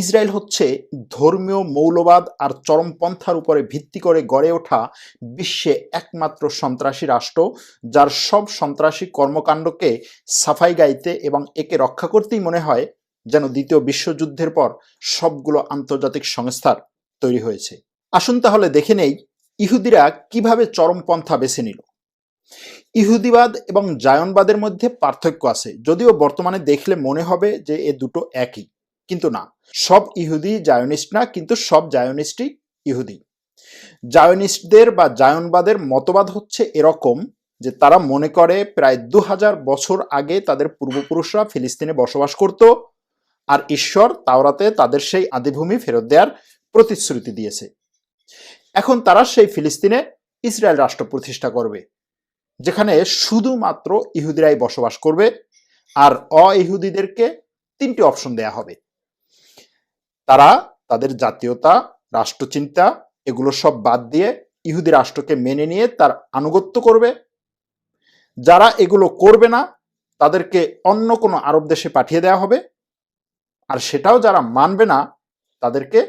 Israel হচ্ছে ধর্মীয় মৌলবাদ আর চরমপন্থার উপরে ভিত্তি করে গড়ে ওঠা বিশ্বে একমাত্র সন্ত্রাসী রাষ্ট্র, যার সব সন্ত্রাসী কর্মকাণ্ডকে সাফাই গাইতে এবং একে রক্ষা করতেই মনে হয় যেন দ্বিতীয় বিশ্বযুদ্ধের পর সবগুলো আন্তর্জাতিক সংস্থার তৈরি হয়েছে। আসুন তাহলে দেখে নেই ইহুদিরা কীভাবে চরমপন্থা বেছে নিল। ইহুদিবাদ এবং জায়নবাদের মধ্যে পার্থক্য আছে, যদিও বর্তমানে দেখলে মনে হবে যে এ দুটো একই। কিন্তু না। সব ইহুদি জায়নিস্ট না, কিন্তু সব জায়নিস্টই ইহুদি। জায়নিস্টদের বা জায়নবাদের মতবাদ হচ্ছে এরকম যে তারা মনে করে প্রায় দু হাজার বছর আগে তাদের পূর্বপুরুষরা ফিলিস্তিনে বসবাস করত আর ঈশ্বর তাওরাতে তাদের সেই আদিভূমি ফেরত দেওয়ার প্রতিশ্রুতি দিয়েছে। এখন তারা সেই ফিলিস্তিনে ইসরায়েল রাষ্ট্র প্রতিষ্ঠা করবে, যেখানে শুধুমাত্র ইহুদিরাই বসবাস করবে আর অ ইহুদিদেরকে তিনটি অপশন দেয়া হবে। তারা তাদের জাতীয়তা, রাষ্ট্রচিন্তা, এগুলো সব বাদ দিয়ে ইহুদি রাষ্ট্রকে মেনে নিয়ে তার আনুগত্য করবে। যারা এগুলো করবে না, তাদেরকে অন্য কোনো আরব দেশে পাঠিয়ে দেওয়া হবে। আর সেটাও যারা মানবে না, তাদেরকে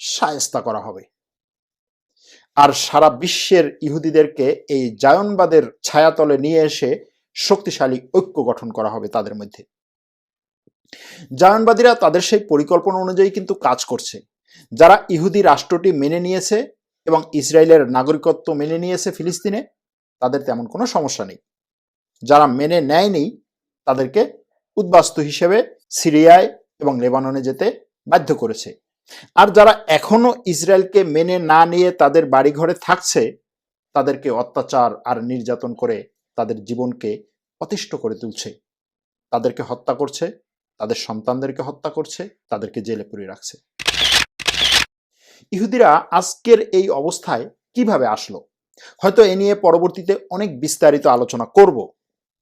সায়স্তা করা হবে। আর সারা বিশ্বের ইহুদিদেরকে এই জায়নবাদের ছায়াতলে নিয়ে এসে শক্তিশালী ঐক্য গঠন করা হবে তাদের মধ্যে। জায়নবাদীরা তাদের সেই পরিকল্পনা অনুযায়ী কিন্তু কাজ করছে। যারা ইহুদি রাষ্ট্রটি মেনে নিয়েছে এবং ইসরায়েলের নাগরিকত্ব মেনে নিয়েছে ফিলিস্তিনে, তাদের তেমন কোনো সমস্যা নেই। যারা মেনে নেয়নি, তাদেরকে উদ্বাস্তু হিসেবে সিরিয়ায় এবং লেবাননে যেতে বাধ্য করেছে। আর যারা এখনও ইসরায়েলকে মেনে না নিয়ে তাদের বাড়িঘরে থাকছে, তাদেরকে অত্যাচার আর নির্যাতন করে তাদের জীবনকে অতিষ্ঠ করে তুলছে। তাদেরকে হত্যা করছে তাদের সন্তানদেরকে হত্যা করছে, তাদেরকে জেলে পুরে রাখছে। ইহুদিরা আজকের এই অবস্থায় কীভাবে আসলো? হয়তো এ নিয়ে পরবর্তীতে অনেক বিস্তারিত আলোচনা করব।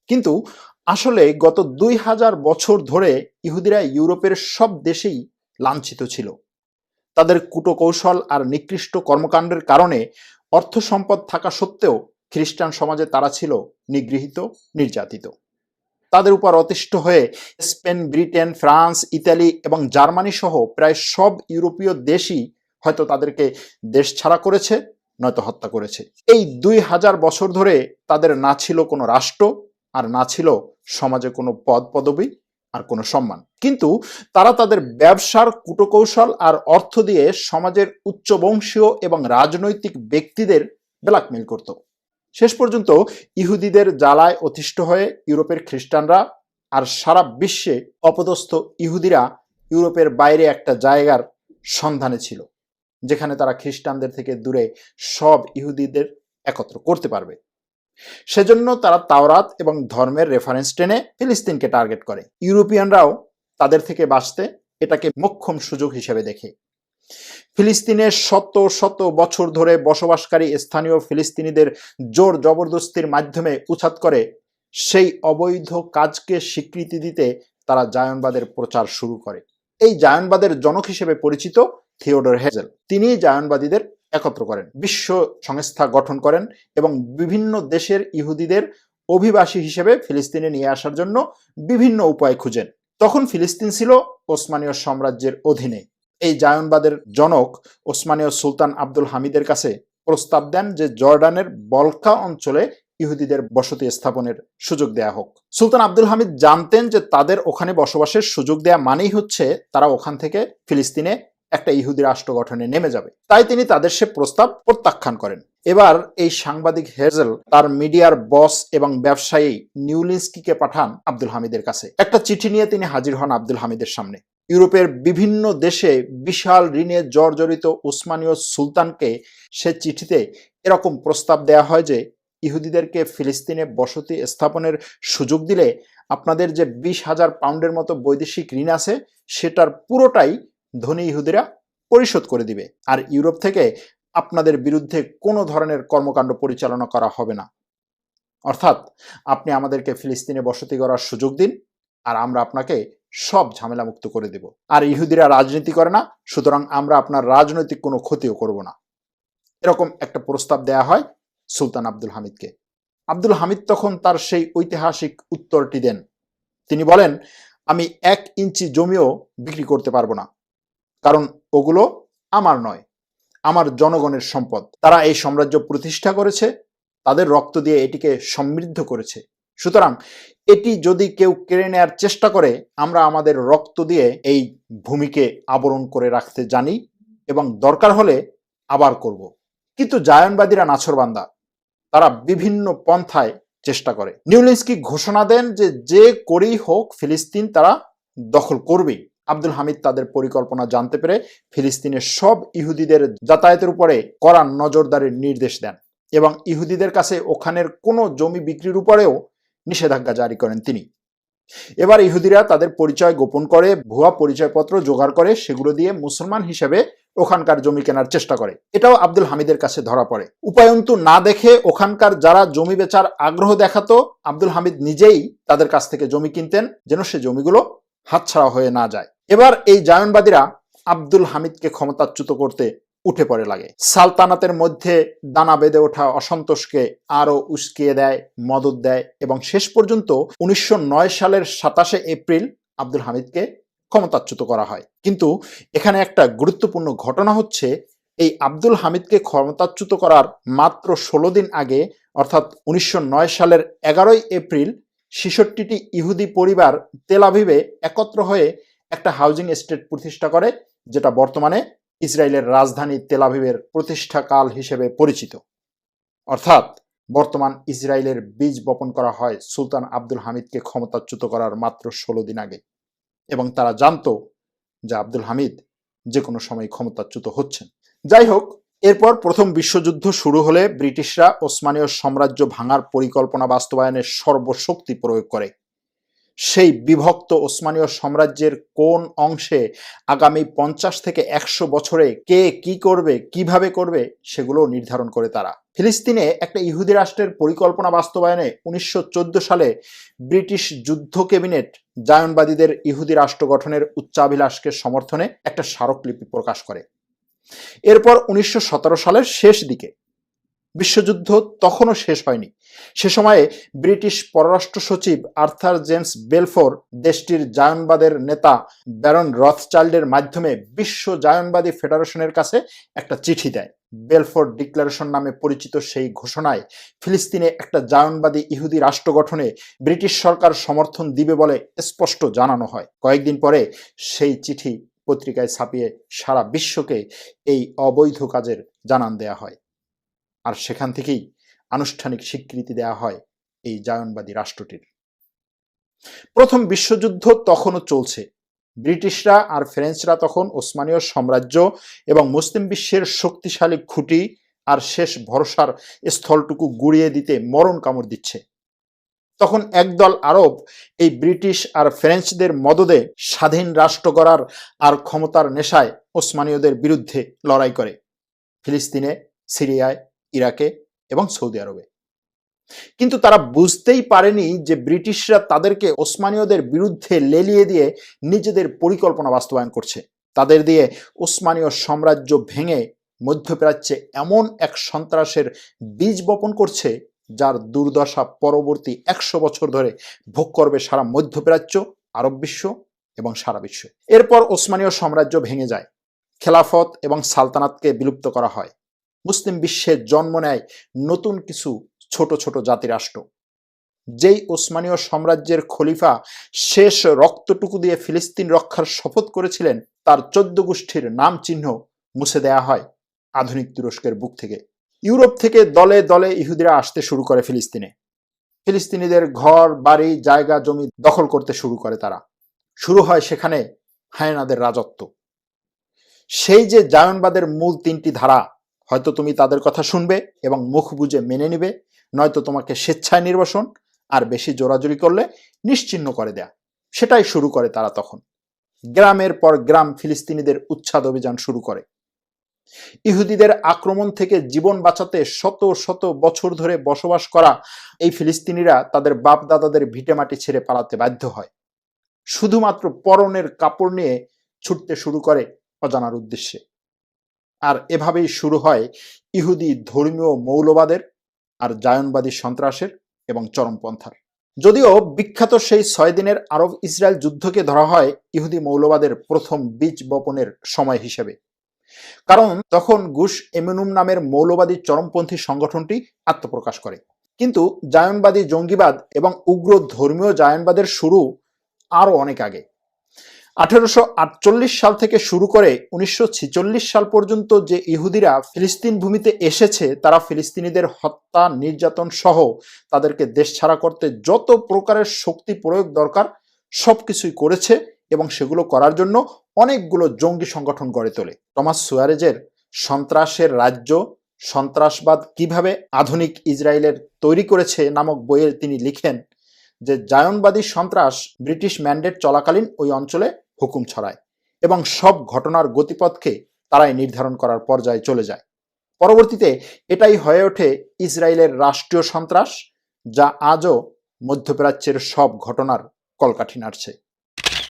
কিন্তু আসলে গত দুই হাজার বছর ধরে ইহুদিরা ইউরোপের সব দেশেই লাঞ্ছিত ছিল। তাদের কুটকৌশল আর নিকৃষ্ট কর্মকাণ্ডের কারণে অর্থ সম্পদ থাকা সত্ত্বেও খ্রিস্টান সমাজে তারা ছিল নিগৃহীত, নির্যাতিত। তাদের উপর অতিষ্ঠ হয়ে স্পেন, ব্রিটেন, ফ্রান্স, ইতালি এবং জার্মানি সহ প্রায় সব ইউরোপীয় দেশই হয়তো তাদেরকে দেশ ছাড়া করেছে, নয়তো হত্যা করেছে। এই দুই হাজার বছর ধরে তাদের না ছিল কোনো রাষ্ট্র আর না ছিল সমাজে কোনো পদ, পদবী আর কোনো সম্মান। কিন্তু তারা তাদের ব্যবসার কুটকৌশল আর অর্থ দিয়ে সমাজের উচ্চবংশীয় এবং রাজনৈতিক ব্যক্তিদের ব্ল্যাকমেল করত। শেষ পর্যন্ত ইহুদিদের জ্বালায় অতিষ্ঠ হয়ে ইউরোপের খ্রিস্টানরা আর সারা বিশ্বে অপদস্থ ইহুদিরা ইউরোপের বাইরে একটা জায়গার সন্ধানে ছিল, যেখানে তারা খ্রিস্টানদের থেকে দূরে সব ইহুদিদের একত্র করতে পারবে। সেজন্য তারা তাওরাত এবং ধর্মের রেফারেন্স টেনে ফিলিস্তিনকে টার্গেট করে। ইউরোপিয়ানরাও তাদের থেকে বাঁচতে এটাকে মোক্ষম সুযোগ হিসেবে দেখে। ফিলিস্তিনের শত শত বছর ধরে বসবাসকারী স্থানীয় ফিলিস্তিনিদের জোর জবরদস্তির মাধ্যমে উচ্ছাদ করে, সেই অবৈধ কাজকে স্বীকৃতি দিতে তারা জায়নবাদের প্রচার শুরু করে। এই জায়নবাদের জনক হিসেবে পরিচিত থিওডর হেজেল। তিনি জায়নবাদীদের একত্র করেন, বিশ্ব সংস্থা গঠন করেন এবং বিভিন্ন দেশের ইহুদিদের অভিবাসী হিসেবে ফিলিস্তিনে নিয়ে আসার জন্য বিভিন্ন উপায় খুঁজেন। তখন ফিলিস্তিন ছিল ওসমানীয় সাম্রাজ্যের অধীনে। এই জায়নবাদের জনক ওসমানীয় সুলতান আব্দুল হামিদের কাছে প্রস্তাব দেন যে জর্ডানের বলকা অঞ্চলে ইহুদিদের বসতি স্থাপনের সুযোগ দেয়া হোক। সুলতান আব্দুল হামিদ জানতেন যে তাদের ওখানে বসবাসের সুযোগ দেয়া মানেই হচ্ছে তারা ওখান থেকে ফিলিস্তিনে একটা ইহুদি রাষ্ট্র গঠনে নেমে যাবে। তাই তিনি তাদের সে প্রস্তাব প্রত্যাখ্যান করেন। এবার এই সাংবাদিক হেজেল তার মিডিয়ার বস এবং ব্যবসায়ী নিউলিন্সকিকে পাঠান আব্দুল হামিদের কাছে। একটা চিঠি নিয়ে তিনি হাজির হন আব্দুল হামিদের সামনে। ইউরোপের বিভিন্ন দেশে বিশাল ঋণে জর্জরিত উসমানীয় সুলতানকে সে চিঠিতে এরকম প্রস্তাব দেয়া হয় যে, ইহুদিদেরকে ফিলিস্তিনে বসতি স্থাপনের সুযোগ দিলে আপনাদের যে বিশ হাজার পাউন্ডের মতো বৈদেশিক ঋণ আছে, সেটার পুরোটাই ধনী ইহুদিরা পরিশোধ করে দিবে। আর ইউরোপ থেকে আপনাদের বিরুদ্ধে কোনো ধরনের কর্মকাণ্ড পরিচালনা করা হবে না। অর্থাৎ আপনি আমাদেরকে ফিলিস্তিনে বসতি করার সুযোগ দিন, আর আমরা আপনাকে সব ঝামেলা মুক্ত করে দেব। আর ইহুদিরা রাজনীতি করে না, সুতরাং আমরা আপনার রাজনৈতিক কোনো ক্ষতিও করব না। এরকম একটা প্রস্তাব দেয়া হয় সুলতান আব্দুল হামিদকে। আব্দুল হামিদ তখন তার সেই ঐতিহাসিক উত্তরটি দেন। তিনি বলেন, আমি এক ইঞ্চি জমিও বিক্রি করতে পারব না, কারণ ওগুলো আমার নয়, আমার জনগণের সম্পদ। তারা এই সাম্রাজ্য প্রতিষ্ঠা করেছে, তাদের রক্ত দিয়ে এটিকে সমৃদ্ধ করেছে। সুতরাং এটি যদি কেউ কেড়ে নেয়ার চেষ্টা করে, আমরা আমাদের রক্ত দিয়ে এই ভূমিকে আবরণ করে রাখতে জানি এবং দরকার হলে আবার করব। কিন্তু জায়নবাদীরা নাছরবান্দা, তারা বিভিন্ন পন্থায় চেষ্টা করে। নিউলিন্সকি ঘোষণা দেন যে যে করেই হোক ফিলিস্তিন তারা দখল করবেই। আব্দুল হামিদ তাদের পরিকল্পনা জানতে পেরে ফিলিস্তিনের সব ইহুদিদের যাতায়াতের উপরে কড়া নজরদারির নির্দেশ দেন এবং ইহুদিদের কাছে ওখানের কোনো জমি বিক্রির উপরেও নিষেধাজ্ঞা জারি করেন তিনি। এবার ইহুদিরা তাদের পরিচয় গোপন করে, ভুয়া পরিচয়পত্র জোগাড় করে, সেগুলো দিয়ে মুসলমান হিসেবে ওখানকার জমি কেনার চেষ্টা করে। এটাও আব্দুল হামিদের কাছে ধরা পড়ে। উপায়ন্তু না দেখে ওখানকার যারা জমি বেচার আগ্রহ দেখাতো, আব্দুল হামিদ নিজেই তাদের কাছ থেকে জমি কিনতেন, যেন সে জমিগুলো হাতছাড়া হয়ে না যায়। এবার এই জায়নবাদীরা আব্দুল হামিদকে ক্ষমতাচ্যুত করতে উঠে পড়ে লাগে। সালতানাতের মধ্যে দানা বেঁধে ওঠা অসন্তোষকে আরও উস্কিয়ে দেয় মদত দেয় এবং শেষ পর্যন্ত উনিশশো নয় সালের সাতাশে এপ্রিল আব্দুল হামিদকে ক্ষমতাচ্যুত করা হয়। কিন্তু এখানে একটা গুরুত্বপূর্ণ ঘটনা হচ্ছে, এই আব্দুল হামিদকে ক্ষমতাচ্যুত করার মাত্র ষোলো দিন আগে, অর্থাৎ উনিশশো নয় সালের এগারোই এপ্রিল, ছেষট্টিটি ইহুদি পরিবার তেলাভিভে একত্র হয়ে একটা হাউজিং এস্টেট প্রতিষ্ঠা করে, যেটা বর্তমানে ইসরায়েলের রাজধানী তেলাভিভের প্রতিষ্ঠাকাল হিসেবে পরিচিত। অর্থাৎ, বর্তমান ইসরায়েলের বীজ বপন করা হয় সুলতান আব্দুল হামিদকে ক্ষমতাচ্যুত করার মাত্র ষোলো দিন আগে। এবং তারা জানতো যে আব্দুল হামিদ যে কোনো সময় ক্ষমতাচ্যুত হচ্ছেন। যাই হোক, এরপর প্রথম বিশ্বযুদ্ধ শুরু হলে ব্রিটিশরা ওসমানীয় সাম্রাজ্য ভাঙার পরিকল্পনা বাস্তবায়নের সর্বশক্তি প্রয়োগ করে। সেই বিভক্ত ওসমানীয় সাম্রাজ্যের কোন অংশে আগামী পঞ্চাশ থেকে একশো বছরে কে কি করবে, কীভাবে করবে, সেগুলো নির্ধারণ করে তারা। ফিলিস্তিনে একটা ইহুদি রাষ্ট্রের পরিকল্পনা বাস্তবায়নে উনিশশো চোদ্দ সালে ব্রিটিশ যুদ্ধ ক্যাবিনেট জায়নবাদীদের ইহুদি রাষ্ট্র গঠনের উচ্চাভিলাষকে সমর্থনে একটা স্মারকলিপি প্রকাশ করে। এরপর উনিশশো সতেরো সালের শেষ দিকে বিশ্বযুদ্ধ তখনও শেষ হয়নি। সে সময়ে ব্রিটিশ পররাষ্ট্র সচিব আর্থার জেমস বেলফোর, দেশটির জায়নবাদের নেতা ব্যারন রথচাইল্ডের মাধ্যমে বিশ্ব জায়নবাদী ফেডারেশনের কাছে একটা চিঠি দেয়। বেলফোর ডিক্লারেশন নামে পরিচিত সেই ঘোষণায়, ফিলিস্তিনে একটা জায়নবাদী ইহুদি রাষ্ট্র গঠনে ব্রিটিশ সরকার সমর্থন দিবে বলে স্পষ্ট জানানো হয়। কয়েকদিন পরে সেই চিঠি পত্রিকায় ছাপিয়ে সারা বিশ্বকে এই অবৈধ কাজের জানান দেয়া হয়। আর সেখান থেকেই আনুষ্ঠানিক স্বীকৃতি দেওয়া হয় এই জায়নবাদী রাষ্ট্রটির। প্রথম বিশ্বযুদ্ধ তখনও চলছে। ব্রিটিশরা আর ফ্রেঞ্চরা তখন ওসমানীয় সাম্রাজ্য এবং মুসলিম বিশ্বের শক্তিশালী খুঁটি আর শেষ ভরসার স্থলটুকু গুড়িয়ে দিতে মরণ কামড় দিচ্ছে। তখন একদল আরব এই ব্রিটিশ আর ফ্রেঞ্চদের মদদে স্বাধীন রাষ্ট্র গড়ার আর ক্ষমতার নেশায় ওসমানীয়দের বিরুদ্ধে লড়াই করে। ফিলিস্তিনে, সিরিয়ায় ইরাকে এবং সৌদি আরবে। কিন্তু তারা বুঝতেই পারেনি যে ব্রিটিশরা তাদেরকে ওসমানীয়দের বিরুদ্ধে লেলিয়ে দিয়ে নিজেদের পরিকল্পনা বাস্তবায়ন করছে। তাদের দিয়ে ওসমানীয় সাম্রাজ্য ভেঙে মধ্যপ্রাচ্যে এমন এক সন্ত্রাসের বীজ বপন করছে, যার দুর্দশা পরবর্তী একশো বছর ধরে ভোগ করবে সারা মধ্যপ্রাচ্য, আরব বিশ্ব এবং সারা বিশ্ব। এরপর ওসমানীয় সাম্রাজ্য ভেঙে যায়। খেলাফত এবং সালতানাতকে বিলুপ্ত করা হয়। মুসলিম বিশ্বে জন্ম নেয় নতুন কিছু ছোট ছোট জাতিরাষ্ট্র যেই ওসমানীয় সাম্রাজ্যের খলিফা শেষ রক্তটুকু দিয়ে ফিলিস্তিন রক্ষার শপথ করেছিলেন, তার চোদ্দ গোষ্ঠীর নাম চিহ্ন মুছে দেয়া হয় আধুনিক তুরস্কের বুক থেকে। ইউরোপ থেকে দলে দলে ইহুদিরা আসতে শুরু করে ফিলিস্তিনে। ফিলিস্তিনিদের ঘর, বাড়ি, জায়গা, জমি দখল করতে শুরু করে তারা। শুরু হয় সেখানে হায়নাদের রাজত্ব। সেই যে জায়নবাদের মূল তিনটি ধারা হয়তো তুমি তাদের কথা শুনবে এবং মুখ বুঝে মেনে নিবে, নয়তো তোমাকে স্বেচ্ছায় নির্বাসন আর বেশি জোরাজুরি করলে নিশ্চিহ্ন করে দেয়া। সেটাই শুরু করে তারা তখন। গ্রামের পর গ্রাম ফিলিস্তিনিদের উচ্ছাদ অভিযান শুরু করে। ইহুদিদের আক্রমণ থেকে জীবন বাঁচাতে শত শত বছর ধরে বসবাস করা এই ফিলিস্তিনিরা তাদের বাপ দাদাদের ভিটেমাটি ছেড়ে পালাতে বাধ্য হয়। শুধুমাত্র পরনের কাপড় নিয়ে ছুটতে শুরু করে অজানার উদ্দেশ্যে। আর এভাবেই শুরু হয় ইহুদি ধর্মীয় মৌলবাদের আর জায়নবাদী সন্ত্রাসের এবং চরমপন্থার। যদিও বিখ্যাত সেই ছয় দিনের আরব ইসরায়েল যুদ্ধকে ধরা হয় ইহুদি মৌলবাদের প্রথম বীজ বপনের সময় হিসেবে। কারণ তখন গুশ এমিনুম নামের মৌলবাদী চরমপন্থী সংগঠনটি আত্মপ্রকাশ করে। কিন্তু জায়নবাদী জঙ্গিবাদ এবং উগ্র ধর্মীয় জায়নবাদের শুরু আরও অনেক আগে। আঠেরোশো আটচল্লিশ সাল থেকে শুরু করে উনিশশো ছেচল্লিশ সাল পর্যন্ত যে ইহুদিরা ফিলিস্তিন ভূমিতে এসেছে, তারা ফিলিস্তিনিদের হত্যা, নির্যাতন সহ তাদেরকে দেশ ছাড়া করতে যত প্রকারের শক্তি প্রয়োগ দরকার সব কিছুই করেছে এবং সেগুলো করার জন্য অনেকগুলো জঙ্গি সংগঠন গড়ে তোলে। টমাস সুয়ারেজের সন্ত্রাসের রাজ্য, সন্ত্রাসবাদ কীভাবে আধুনিক ইসরায়েলের তৈরি করেছে নামক বইয়ে তিনি লিখেন যে, জায়নবাদী সন্ত্রাস ব্রিটিশ ম্যান্ডেট চলাকালীন ওই অঞ্চলে হুকুম ছড়ায় এবং সব ঘটনার গতিপথকে তারাই নির্ধারণ করার পর্যায়ে চলে যায়। পরবর্তীতে এটাই হয়ে ওঠে ইসরায়েলের রাষ্ট্রীয় সন্ত্রাস, যা আজও মধ্যপ্রাচ্যের সব ঘটনার কলকাঠি নাড়ছে।